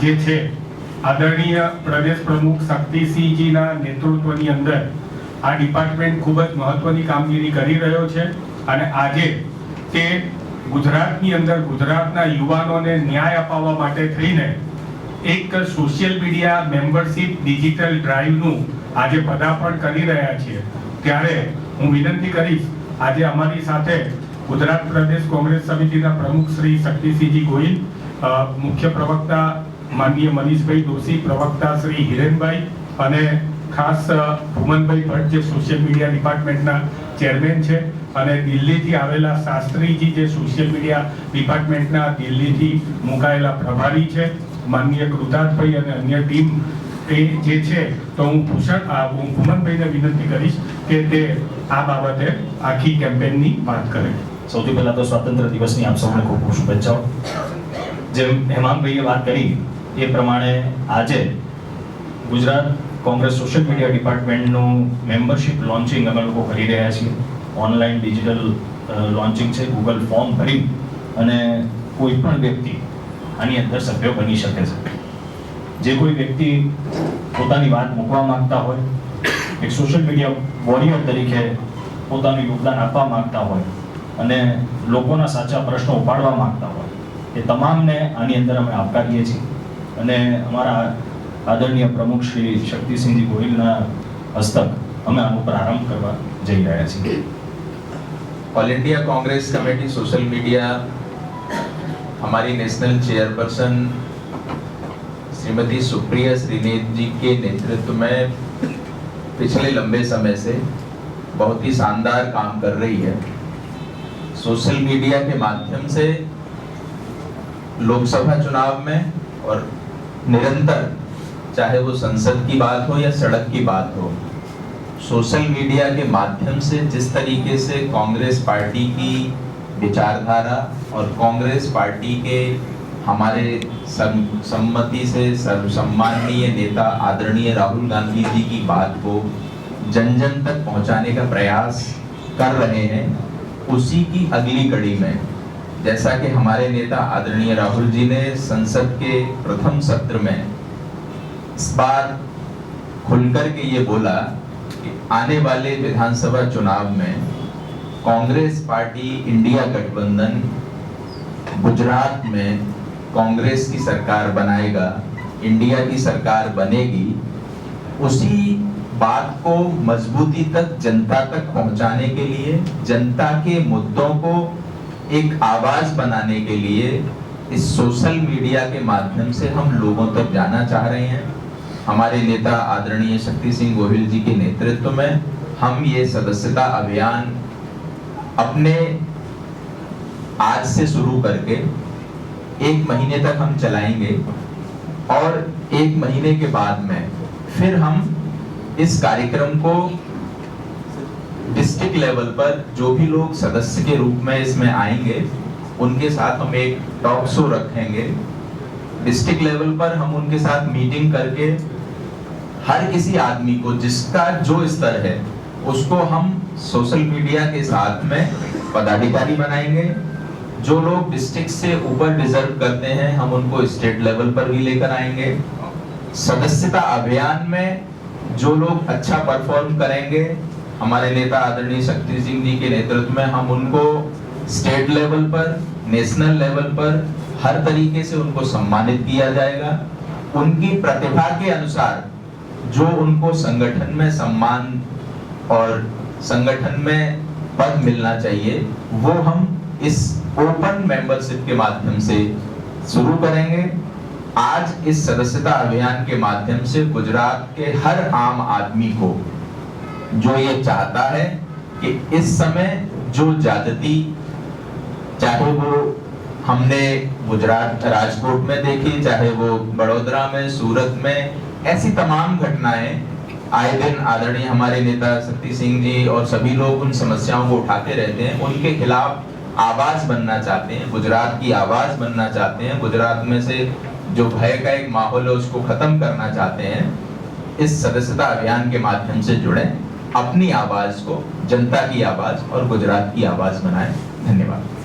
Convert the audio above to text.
જે છે, આદરણીય પ્રદેશ પ્રમુખ શક્તિસિંહજીના નેતૃત્વની અંદર આ ડિપાર્ટમેન્ટ ખૂબ જ મહત્વની કામગીરી કરી રહ્યો છે અને આજે તે ગુજરાતની અંદર ગુજરાતના યુવાનોને ન્યાય અપાવવા માટે થઈને એક સોશિયલ મીડિયા મેમ્બરશિપ ડિજિટલ ડ્રાઈવનું આજે પદાર્પણ કરી રહ્યા છીએ. ત્યારે હું વિનંતી કરીશ, આજે અમારી સાથે ગુજરાત પ્રદેશ કોંગ્રેસ સમિતિના પ્રમુખ શ્રી શક્તિસિંહજી ગોહિલ મુખ્ય પ્રવક્તા માનનીય મનીષભાઈ દોશી, પ્રવક્તા શ્રી હિરેનભાઈ અને ખાસ ભુવનભાઈ ભટ્ટ જે સોશિયલ મીડિયા ડિપાર્ટમેન્ટના ચેરમેન છે અને દિલ્હીથી આવેલા શાસ્ત્રીજી જે સોશિયલ મીડિયા ડિપાર્ટમેન્ટના દિલ્હીથી મુકાયેલા પ્રભારી છે, માનનીય કૃતાર્થભાઈ અને અન્ય ટીમ એ જે છે, તો હું ભૂષણ હું ભુવનભાઈને વિનંતી કરીશ કે તે આ બાબતે આખી કેમ્પેનની વાત કરે. સૌથી પહેલાં તો સ્વાતંત્ર્ય દિવસની આપ સૌને ખૂબ ખૂબ શુભેચ્છાઓ. જેમ હેમાંગભાઈએ વાત કરી, એ પ્રમાણે આજે ગુજરાત કોંગ્રેસ સોશિયલ મીડિયા ડિપાર્ટમેન્ટનું મેમ્બરશિપ લોન્ચિંગ અમે લોકો કરી રહ્યા છીએ. ઓનલાઈન ડિજિટલ લોન્ચિંગ છે, ગૂગલ ફોર્મ ભરી અને કોઈ પણ વ્યક્તિ આની અંદર સભ્ય બની શકે છે. જે કોઈ વ્યક્તિ પોતાની વાત મૂકવા માંગતા હોય, એક સોશિયલ મીડિયા વોરિયર તરીકે પોતાનું યોગદાન આપવા માંગતા હોય અને લોકોના સાચા પ્રશ્નો ઉપાડવા માંગતા હોય એ તમામને આની અંદર અમે આવકારીએ છીએ અને અમારા આદરણીય પ્રમુખ શ્રી શક્તિસિંહજી ગોહિલના હસ્તક અમે આનો પ્રારંભ કરવા જઈ રહ્યા છીએ all India Congress committee social media हमारी नेशनल चेयरपर्सन श्रीमती सुप्रिया श्रीनेत जी के नेतृत्व में पिछले लंबे समय से बहुत ही शानदार काम कर रही है सोशल मीडिया के माध्यम से लोकसभा चुनाव में और निरंतर, चाहे वो संसद की बात हो या सड़क की बात हो, सोशल मीडिया के माध्यम से जिस तरीके से कांग्रेस पार्टी की विचारधारा और कांग्रेस पार्टी के हमारे सम्मति से सर्वसम्माननीय नेता आदरणीय राहुल गांधी जी की बात को जन जन तक पहुँचाने का प्रयास कर रहे हैं, उसी की अगली कड़ी में जैसा कि हमारे नेता आदरणीय राहुल जी ने संसद के प्रथम सत्र में इस बार खुलकर के ये बोला कि आने वाले विधानसभा चुनाव में कांग्रेस पार्टी इंडिया गठबंधन गुजरात में कांग्रेस की सरकार बनाएगा, इंडिया की सरकार बनेगी, उसी बात को मजबूती तक, जनता तक पहुँचाने के लिए, जनता के मुद्दों को एक आवाज़ बनाने के लिए इस सोशल मीडिया के माध्यम से हम लोगों तक जाना चाह रहे हैं। हमारे नेता आदरणीय शक्ति सिंह गोहिल जी के नेतृत्व में हम ये सदस्यता अभियान अपने आज से शुरू करके एक महीने तक हम चलाएँगे और एक महीने के बाद में फिर हम इस कार्यक्रम को डिस्ट्रिक्ट लेवल पर जो भी लोग सदस्य के रूप में इसमें आएँगे, उनके साथ हम एक टॉक शो रखेंगे। डिस्ट्रिक्ट लेवल पर हम उनके साथ मीटिंग करके हर किसी आदमी को, जिसका जो स्तर है, उसको हम सोशल मीडिया के साथ में पदाधिकारी बनाएँगे। जो लोग डिस्ट्रिक्ट से ऊपर डिजर्व करते हैं, हम उनको स्टेट लेवल पर भी लेकर आएँगे। सदस्यता अभियान में जो लोग अच्छा परफॉर्म करेंगे हमारे नेता आदरणीय शक्ति सिंह जी के नेतृत्व में हम उनको स्टेट लेवल पर, नेशनल लेवल पर हर तरीके से उनको सम्मानित किया जाएगा। उनकी प्रतिभा के अनुसार जो उनको संगठन में सम्मान और संगठन में पद मिलना चाहिए, वो हम इस ओपन मेंबरशिप के माध्यम से शुरू करेंगे। आज इस सदस्यता अभियान के माध्यम से गुजरात के हर आम आदमी को जो ये चाहता है कि इस समय जो ज्यादती चाहे वो हमने गुजरात राजकोट में देखी, चाहे वो बड़ोदरा में, सूरत में, ऐसी तमाम घटनाएँ आए दिन आदरणीय हमारे नेता शक्ति सिंह जी और सभी लोग उन समस्याओं को उठाते रहते हैं। उनके खिलाफ आवाज़ बनना चाहते हैं, गुजरात की आवाज़ बनना चाहते हैं। गुजरात में से जो भय का एक माहौल है, उसको खत्म करना चाहते हैं। इस सदस्यता अभियान के माध्यम से जुड़े। अपनी आवाज़ को जनता की आवाज़ और गुजरात की आवाज़ बनाए। धन्यवाद।